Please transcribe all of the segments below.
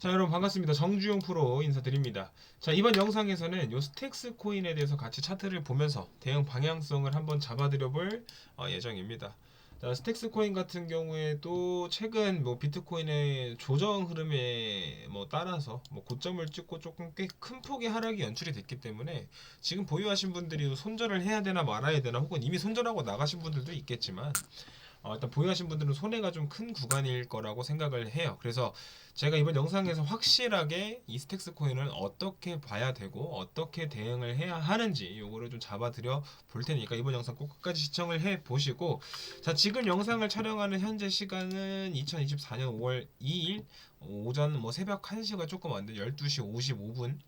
자 여러분 반갑습니다. 정주용 프로 인사드립니다. 자 이번 영상에서는 요 스택스 코인에 대해서 같이 차트를 보면서 대응 방향성을 한번 잡아드려 볼 어, 예정입니다. 자 스택스 코인 같은 경우에도 최근 뭐 비트코인의 조정 흐름에 뭐 따라서 뭐 고점을 찍고 조금 꽤 큰 폭의 하락이 연출이 됐기 때문에 지금 보유하신 분들이 손절을 해야 되나 말아야 되나 혹은 이미 손절하고 나가신 분들도 있겠지만 어, 일단 보유하신 분들은 손해가 좀 큰 구간일 거라고 생각을 해요. 그래서 제가 이번 영상에서 확실하게 이 스택스 코인을 어떻게 봐야 되고 어떻게 대응을 해야 하는지 요거를 좀 잡아드려 볼 테니까 이번 영상 꼭 끝까지 시청을 해 보시고 자 지금 영상을 촬영하는 현재 시간은 2024년 5월 2일 오전 뭐 새벽 1시가 조금 안 돼 12시 55분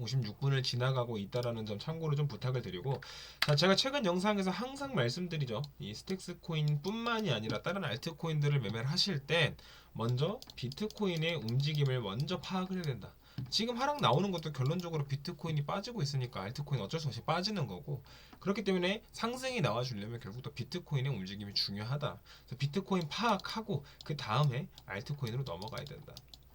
56분을 지나가고 있다라는 점 참고로 좀 부탁을 드리고 자 제가 최근 영상에서 항상 말씀드리죠. 이 스택스 코인뿐만이 아니라 다른 알트코인들을 매매를 하실 땐 먼저 비트코인의 움직임을 먼저 파악을 해야 된다. 지금 하락 나오는 것도 결론적으로 비트코인이 빠지고 있으니까 알트코인 어쩔 수 없이 빠지는 거고 그렇기 때문에 상승이 나와주려면 결국 또 비트코인의 움직임이 중요하다. 비트코인 파악하고 그 다음에 알트코인으로 넘어가야 된다. 어,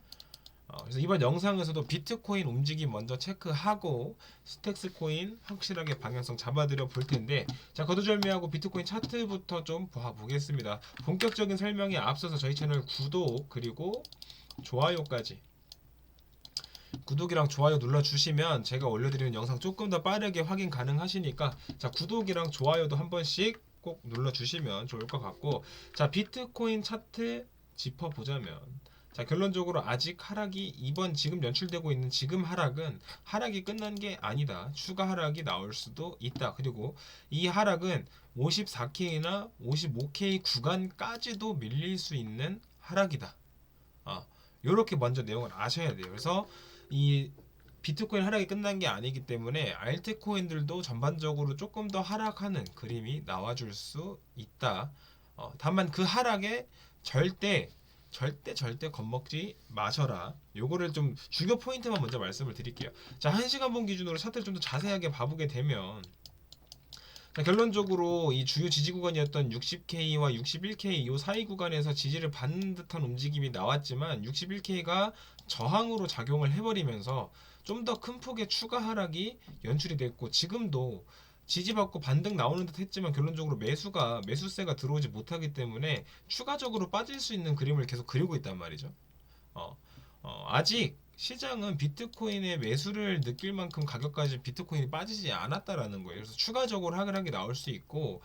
그래서 이번 영상에서도 비트코인 움직임 먼저 체크하고 스택스 코인 확실하게 방향성 잡아드려 볼 텐데 자 거두절미하고 비트코인 차트부터 좀 봐보겠습니다. 본격적인 설명에 앞서서 저희 채널 구독 그리고 좋아요까지. 구독이랑 좋아요 눌러주시면 제가 올려드리는 영상 조금 더 빠르게 확인 가능하시니까 자 구독이랑 좋아요도 한 번씩 꼭 눌러주시면 좋을 것 같고 자 비트코인 차트 짚어보자면 자 결론적으로 아직 하락이 이번 지금 연출되고 있는 지금 하락은 하락이 끝난 게 아니다. 추가 하락이 나올 수도 있다. 그리고 이 하락은 54K나 55K 구간까지도 밀릴 수 있는 하락이다. 아 요렇게 먼저 내용을 아셔야 돼요. 그래서 이 비트코인 하락이 끝난 게 아니기 때문에 알트코인들도 전반적으로 조금 더 하락하는 그림이 나와줄 수 있다. 어, 다만 그 하락에 절대 절대 절대 겁먹지 마셔라. 요거를 좀 주요 포인트만 먼저 말씀을 드릴게요. 자, 1시간 본 기준으로 차트를 좀 더 자세하게 봐보게 되면 자, 결론적으로 이 주요 지지 구간이었던 60K와 61K 요 사이 구간에서 지지를 받는 듯한 움직임이 나왔지만 61K가 저항으로 작용을 해버리면서 좀 더 큰 폭의 추가 하락이 연출이 됐고 지금도 지지받고 반등 나오는 듯 했지만 결론적으로 매수가 매수세가 들어오지 못하기 때문에 추가적으로 빠질 수 있는 그림을 계속 그리고 있단 말이죠. 어, 어, 아직 시장은 비트코인의 매수를 느낄 만큼 가격까지 비트코인이 빠지지 않았다라는 거예요. 그래서 추가적으로 하락이 나올 수 있고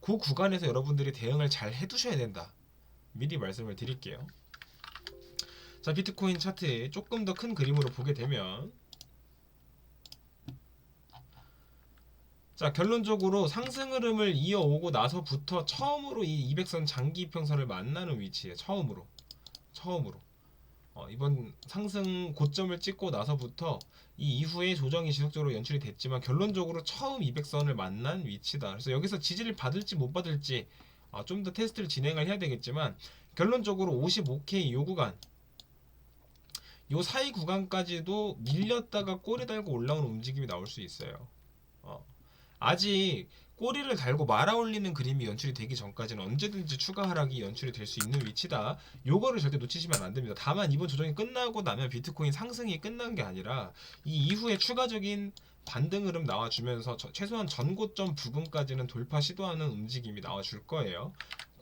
그 구간에서 여러분들이 대응을 잘 해두셔야 된다. 미리 말씀을 드릴게요. 자, 비트코인 차트 조금 더 큰 그림으로 보게 되면 자, 결론적으로 상승 흐름을 이어오고 나서부터 처음으로 이 200선 장기 이평선을 만나는 위치에 처음으로 처음으로 어, 이번 상승 고점을 찍고 나서부터 이 이후에 조정이 지속적으로 연출이 됐지만 결론적으로 처음 200선을 만난 위치다. 그래서 여기서 지지를 받을지 못 받을지 어, 좀더 테스트를 진행을 해야 되겠지만 결론적으로 55K 요 구간 요 사이 구간까지도 밀렸다가 꼬리 달고 올라오는 움직임이 나올 수 있어요. 어. 아직 꼬리를 달고 말아 올리는 그림이 연출이 되기 전까지는 언제든지 추가 하락이 연출이 될 수 있는 위치다. 요거를 절대 놓치시면 안 됩니다. 다만 이번 조정이 끝나고 나면 비트코인 상승이 끝난 게 아니라 이 이후에 추가적인 반등 흐름 나와주면서 저- 최소한 전고점 부근까지는 돌파 시도하는 움직임이 나와줄 거예요.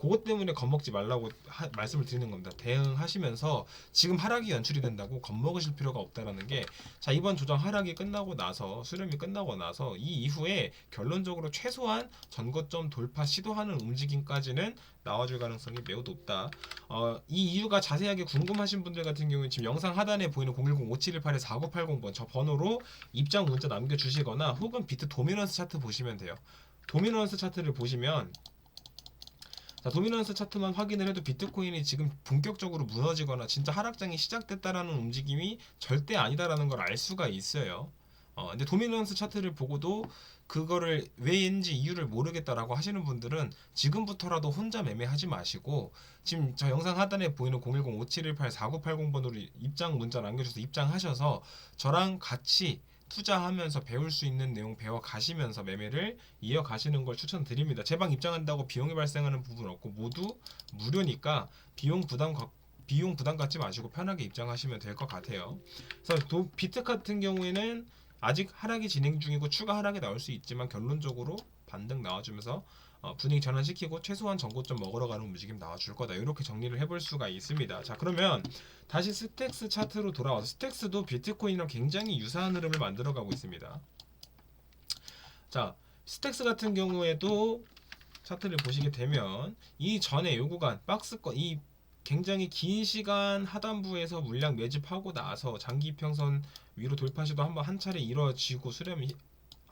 그것 때문에 겁먹지 말라고 하- 말씀을 드리는 겁니다. 대응하시면서 지금 하락이 연출이 된다고 겁먹으실 필요가 없다라는 게 자 이번 조정 하락이 끝나고 나서 수렴이 끝나고 나서 이 이후에 결론적으로 최소한 전고점 돌파 시도하는 움직임까지는 나와줄 가능성이 매우 높다. 어, 이 이유가 자세하게 궁금하신 분들 같은 경우는 지금 영상 하단에 보이는 010-5718-4980번 저 번호로 입장 문자 남겨주시거나 혹은 비트 도미넌스 차트 보시면 돼요. 도미넌스 차트를 보시면 자, 도미넌스 차트만 확인을 해도 비트코인이 지금 본격적으로 무너지거나 진짜 하락장이 시작됐다라는 움직임이 절대 아니다라는 걸 알 수가 있어요. 어, 근데 도미넌스 차트를 보고도 그거를 왜인지 이유를 모르겠다라고 하시는 분들은 지금부터라도 혼자 매매하지 마시고 지금 저 영상 하단에 보이는 010-5718-4980번으로 입장 문자 남겨주셔서 입장하셔서 저랑 같이 투자하면서 배울 수 있는 내용 배워 가시면서 매매를 이어 가시는 걸 추천드립니다. 제방 입장한다고 비용이 발생하는 부분 없고 모두 무료니까 비용 부담 거- 비용 부담 갖지 마시고 편하게 입장하시면 될 것 같아요. 그래서 도, 비트 같은 경우에는 아직 하락이 진행 중이고 추가 하락이 나올 수 있지만 결론적으로 반등 나와주면서 어, 분위기 전환시키고 최소한 전고점 먹으러 가는 움직임 나와줄 거다. 이렇게 정리를 해볼 수가 있습니다. 자 그러면 다시 스택스 차트로 돌아와서 스택스도 비트코인이랑 굉장히 유사한 흐름을 만들어가고 있습니다. 자 스택스 같은 경우에도 차트를 보시게 되면 이 전에 요 구간 박스권 이 굉장히 긴 시간 하단부에서 물량 매집하고 나서 장기 이평선 위로 돌파 시도 한번 한 차례 이루어지고 수렴이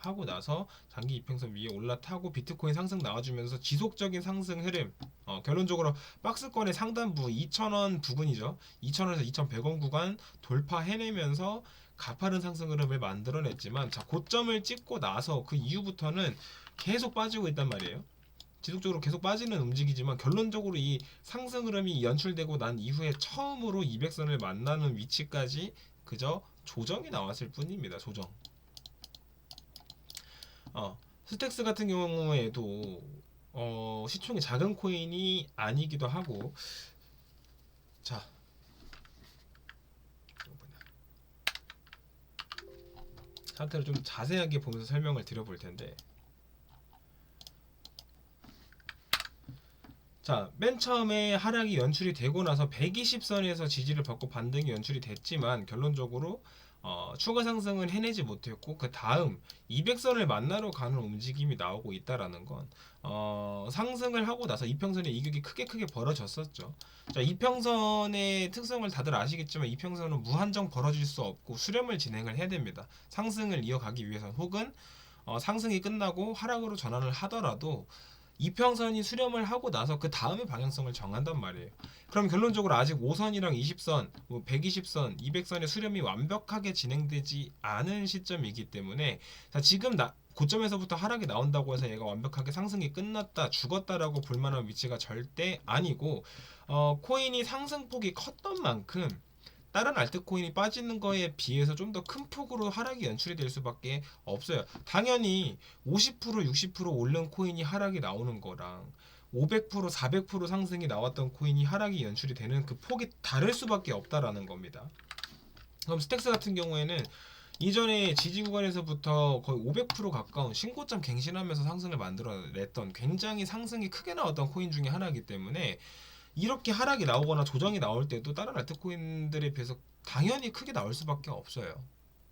하고 나서 장기 이평선 위에 올라타고 비트코인 상승 나와주면서 지속적인 상승 흐름 어, 결론적으로 박스권의 상단부 2,000원 부근이죠 2,000원에서 2,100원 구간 돌파해내면서 가파른 상승 흐름을 만들어냈지만 자 고점을 찍고 나서 그 이후부터는 계속 빠지고 있단 말이에요 지속적으로 계속 빠지는 움직이지만 결론적으로 이 상승 흐름이 연출되고 난 이후에 처음으로 200선을 만나는 위치까지 그저 조정이 나왔을 뿐입니다. 조정. 어, 스택스 같은 경우에도 어, 시총이 작은 코인이 아니기도 하고 자. 차트를 좀 자세하게 보면서 설명을 드려볼 텐데 자, 맨 처음에 하락이 연출이 되고 나서 120선에서 지지를 받고 반등이 연출이 됐지만 결론적으로 어, 추가 상승은 해내지 못했고 그 다음 200선을 만나러 가는 움직임이 나오고 있다라는 건 어, 상승을 하고 나서 이평선의 이격이 크게 크게 벌어졌었죠. 자, 이평선의 특성을 다들 아시겠지만 이평선은 무한정 벌어질 수 없고 수렴을 진행을 해야 됩니다. 상승을 이어가기 위해서 혹은 어, 상승이 끝나고 하락으로 전환을 하더라도 이평선이 수렴을 하고 나서 그 다음에 방향성을 정한단 말이에요. 그럼 결론적으로 아직 5선이랑 20선, 뭐 120선, 200선의 수렴이 완벽하게 진행되지 않은 시점이기 때문에 자, 지금 나, 고점에서부터 하락이 나온다고 해서 얘가 완벽하게 상승이 끝났다, 죽었다라고 볼 만한 위치가 절대 아니고 어, 코인이 상승폭이 컸던 만큼 다른 알트코인이 빠지는 거에 비해서 좀 더 큰 폭으로 하락이 연출이 될 수밖에 없어요. 당연히 50% 60% 오른 코인이 하락이 나오는 거랑 500% 400% 상승이 나왔던 코인이 하락이 연출이 되는 그 폭이 다를 수밖에 없다라는 겁니다. 그럼 스택스 같은 경우에는 이전에 지지 구간에서부터 거의 500% 가까운 신고점 갱신하면서 상승을 만들어냈던 굉장히 상승이 크게 나왔던 코인 중에 하나이기 때문에 이렇게 하락이 나오거나 조정이 나올 때도 다른 알트코인들에 비해서 당연히 크게 나올 수밖에 없어요.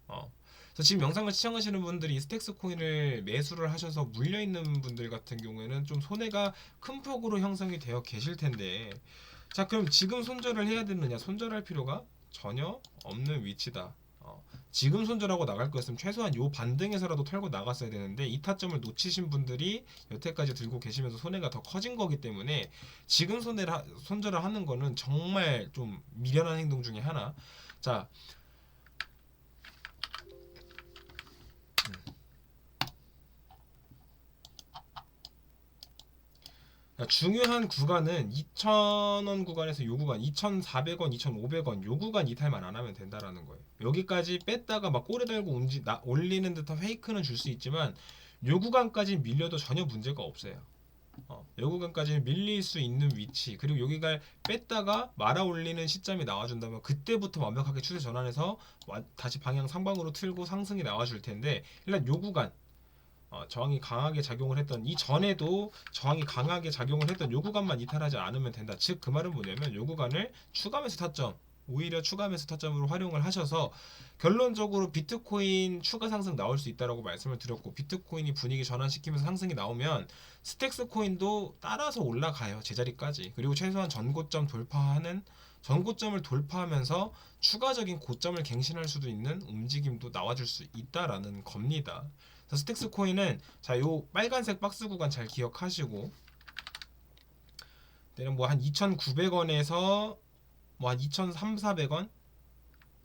어. 그래서 지금 영상을 시청하시는 분들이 스택스 코인을 매수를 하셔서 물려 있는 분들 같은 경우에는 좀 손해가 큰 폭으로 형성이 되어 계실 텐데, 자 그럼 지금 손절을 해야 되느냐? 손절할 필요가 전혀 없는 위치다. 어, 지금 손절하고 나갈 거였으면 최소한 요 반등에서라도 털고 나갔어야 되는데 이 타점을 놓치신 분들이 여태까지 들고 계시면서 손해가 더 커진 거기 때문에 지금 손해를 하- 손절을 하는 거는 정말 좀 미련한 행동 중에 하나. 자. 중요한 구간은 2,000원 구간에서 요 구간 2,400원, 2,500원 요 구간 이탈만 안 하면 된다라는 거예요. 여기까지 뺐다가 막 꼬리 달고 움직 나, 올리는 듯한 페이크는 줄 수 있지만 요 구간까지 밀려도 전혀 문제가 없어요. 어, 요 구간까지 밀릴 수 있는 위치 그리고 여기가 뺐다가 말아 올리는 시점이 나와준다면 그때부터 완벽하게 추세 전환해서 와- 다시 방향 상방으로 틀고 상승이 나와줄 텐데 일단 요 구간 어, 저항이 강하게 작용을 했던 이 전에도 저항이 강하게 작용을 했던 요 구간만 이탈하지 않으면 된다. 즉 그 말은 뭐냐면 요 구간을 추가 매수 타점 오히려 추가 매수 타점으로 활용을 하셔서 결론적으로 비트코인 추가 상승 나올 수 있다라고 말씀을 드렸고 비트코인이 분위기 전환시키면서 상승이 나오면 스택스 코인도 따라서 올라가요 제자리까지 그리고 최소한 전고점 돌파하는 전고점을 돌파하면서 추가적인 고점을 갱신할 수도 있는 움직임도 나와줄 수 있다라는 겁니다. 그래서 스택스 코인은 자 요 빨간색 박스 구간 잘 기억하시고 때는 뭐 한 2,900원에서 뭐 한 2,300, 400원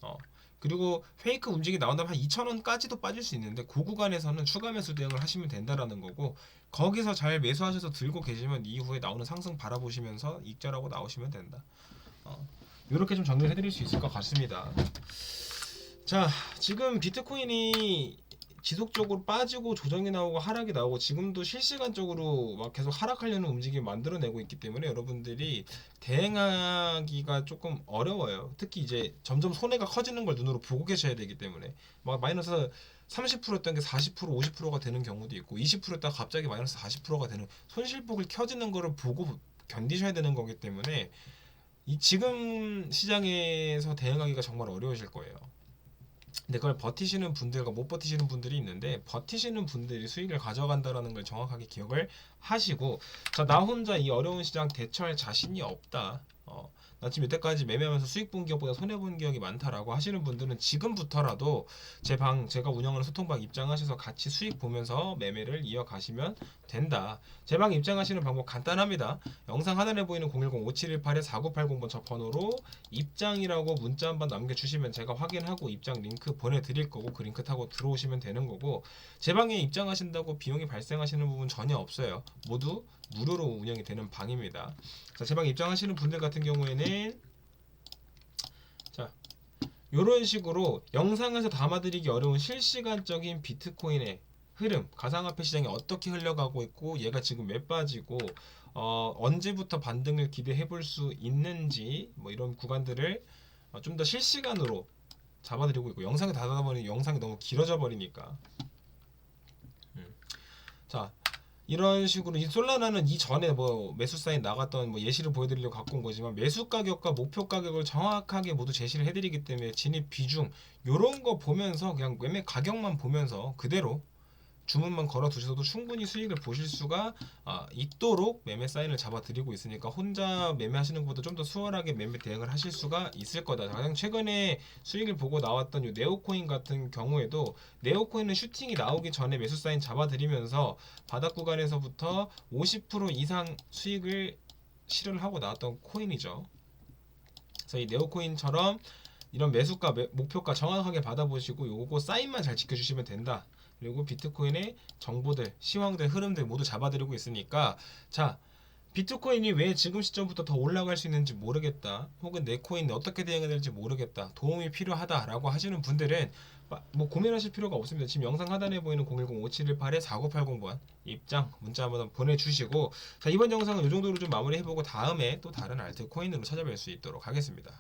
어 그리고 페이크 움직이 나온다면 한 2,000원까지도 빠질 수 있는데 그 구간에서는 추가 매수 대응을 하시면 된다라는 거고 거기서 잘 매수하셔서 들고 계시면 이후에 나오는 상승 바라보시면서 익절하고 나오시면 된다. 어, 이렇게 좀 정리해 드릴 수 있을 것 같습니다. 자, 지금 비트코인이 지속적으로 빠지고 조정이 나오고 하락이 나오고 지금도 실시간적으로 막 계속 하락하려는 움직임을 만들어내고 있기 때문에 여러분들이 대응하기가 조금 어려워요. 특히 이제 점점 손해가 커지는 걸 눈으로 보고 계셔야 되기 때문에 막 마이너스 30%였던 게 40% 50%가 되는 경우도 있고 20%였다가 갑자기 마이너스 40%가 되는 손실폭을 켜지는 거를 보고 견디셔야 되는 거기 때문에 이 지금 시장에서 대응하기가 정말 어려우실 거예요. 근데 그걸 버티시는 분들과 못 버티시는 분들이 있는데 버티시는 분들이 수익을 가져간다라는 걸 정확하게 기억을 하시고 자 나 혼자 이 어려운 시장 대처할 자신이 없다. 어, 나 지금 이때까지 매매하면서 수익 본 기업보다 손해 본 기업이 많다라고 하시는 분들은 지금부터라도 제 방 제가 운영하는 소통방 입장하셔서 같이 수익 보면서 매매를 이어가시면 된다. 제 방 입장하시는 방법 간단합니다. 영상 하단에 보이는 010-5718-4980번 저 번호로 입장이라고 문자 한번 남겨주시면 제가 확인하고 입장 링크 보내드릴 거고 그 링크 타고 들어오시면 되는 거고 제 방에 입장하신다고 비용이 발생하시는 부분 전혀 없어요. 모두 무료로 운영이 되는 방입니다. 자, 제 방 입장하시는 분들 같은 경우에는 자 이런 식으로 영상에서 담아드리기 어려운 실시간적인 비트코인의 흐름, 가상화폐 시장이 어떻게 흘러가고 있고 얘가 지금 왜 빠지고 어, 언제부터 반등을 기대해 볼 수 있는지 뭐 이런 구간들을 어, 좀더 실시간으로 잡아드리고 있고 하다 보니 영상이 너무 길어져 버리니까 음. 자 이런 식으로 이 솔라나는 이전에 뭐 매수 사인 나갔던 뭐 예시를 보여드리려고 갖고 온 거지만 매수 가격과 목표 가격을 정확하게 모두 제시를 해드리기 때문에 진입 비중 요런 거 보면서 그냥 매매 가격만 보면서 그대로 주문만 걸어 두셔도 충분히 수익을 보실 수가 아, 있도록 매매 사인을 잡아 드리고 있으니까 혼자 매매하시는 것보다 좀 더 수월하게 매매 대응을 하실 수가 있을 거다. 가장 최근에 수익을 보고 나왔던 요 네오코인 같은 경우에도 네오코인은 슈팅이 나오기 전에 매수 사인 잡아 드리면서 바닥 구간에서부터 50% 이상 수익을 실현을 하고 나왔던 코인이죠. 그래서 이 네오코인처럼 이런 매수가 매- 목표가 정확하게 받아보시고 요거 사인만 잘 지켜주시면 된다. 그리고 비트코인의 정보들, 시황들, 흐름들 모두 잡아드리고 있으니까 자 비트코인이 왜 지금 시점부터 더 올라갈 수 있는지 모르겠다. 혹은 내 코인 어떻게 대응해야 될지 모르겠다. 도움이 필요하다라고 하시는 분들은 마- 뭐 고민하실 필요가 없습니다. 지금 영상 하단에 보이는 010-5718-4980번 입장 문자 한번 보내주시고 자 이번 영상은 이 정도로 좀 마무리해보고 다음에 또 다른 알트 코인으로 찾아뵐 수 있도록 하겠습니다.